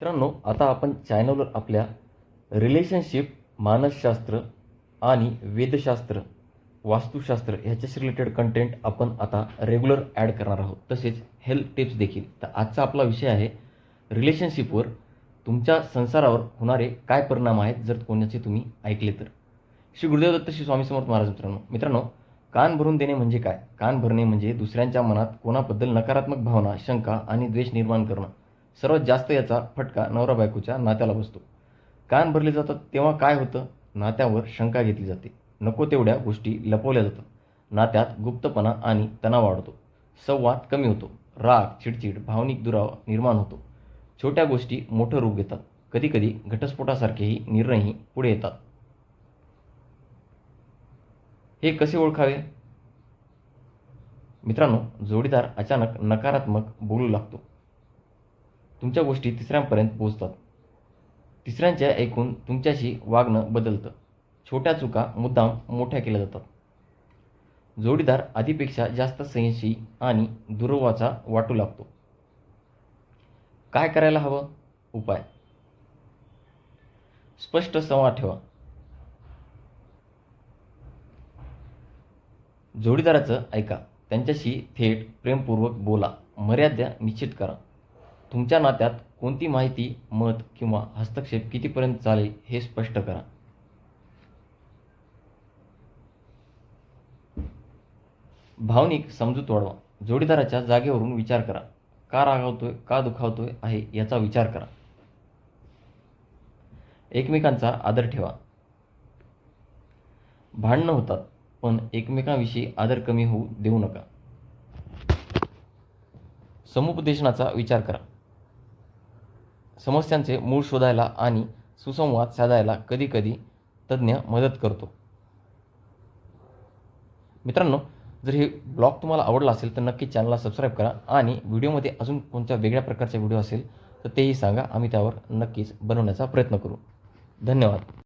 मित्रांनो आता आपण चॅनलवर आपल्या रिलेशनशिप मानसशास्त्र आणि वेदशास्त्र वास्तुशास्त्र ह्याच्याशी रिलेटेड कंटेंट आपण आता रेग्युलर ॲड करणार आहोत. तसेच हेल्थ टिप्स देखील. तर आजचा आपला विषय आहे रिलेशनशिपवर तुमच्या संसारावर होणारे काय परिणाम आहेत जर कोणाचे तुम्ही ऐकले तर. श्री गुरुदेव दत्त श्री स्वामी समर्थ महाराज मित्रांनो मित्रांनो कान भरून देणे म्हणजे काय? कान भरणे म्हणजे दुसऱ्यांच्या मनात कोणाबद्दल नकारात्मक भावना शंका आणि द्वेष निर्माण करणं. सर्वात जास्त याचा फटका नवरा बायकोच्या नात्याला बसतो. कान भरले जातात तेव्हा काय होतं? नात्यावर शंका घेतली जाते. नको तेवढ्या गोष्टी लपवल्या जातात. नात्यात गुप्तपणा आणि तणाव वाढतो. संवाद कमी होतो. राग चिडचिड भावनिक दुरावा निर्माण होतो. छोट्या गोष्टी मोठं रूप घेतात. कधीकधी घटस्फोटासारखेही निर्णयही पुढे येतात. हे कसे ओळखावे? मित्रांनो जोडीदार अचानक नकारात्मक बोलू लागतो. तुमच्या गोष्टी तिसऱ्यांपर्यंत पोहोचतात. तिसऱ्यांच्या ऐकून तुमच्याशी वागणं बदलतं. छोट्या चुका मुद्दाम मोठ्या केल्या जातात. जोडीदार आधीपेक्षा जास्त संयशी आणि दुर्वाचा वाटू लागतो. काय करायला हवं? उपाय. स्पष्ट संवाद ठेवा. जोडीदाराचं ऐका. त्यांच्याशी थेट प्रेमपूर्वक बोला. मर्यादा निश्चित करा. तुमच्या नात्यात कोणती माहिती मत किंवा हस्तक्षेप कितीपर्यंत चालेल हे स्पष्ट करा. भावनिक समजूत वाढवा. जोडीदाराच्या जागेवरून विचार करा. का रागावतोय का दुखावतोय आहे याचा विचार करा. एकमेकांचा आदर ठेवा. भांडणं होतात पण एकमेकांविषयी आदर कमी होऊ देऊ नका. समुपदेशनाचा विचार करा. समस्यांचे मूळ शोधायला आणि सुसंवाद साधायला कधीकधी तज्ज्ञ मदत करतो. मित्रांनो जर हे ब्लॉग तुम्हाला आवडला असेल तर नक्की चॅनलला सबस्क्राईब करा आणि व्हिडिओमध्ये अजून कोणत्या वेगळ्या प्रकारचे व्हिडिओ असेल तर तेही सांगा. आम्ही त्यावर नक्कीच बनवण्याचा प्रयत्न करू. धन्यवाद.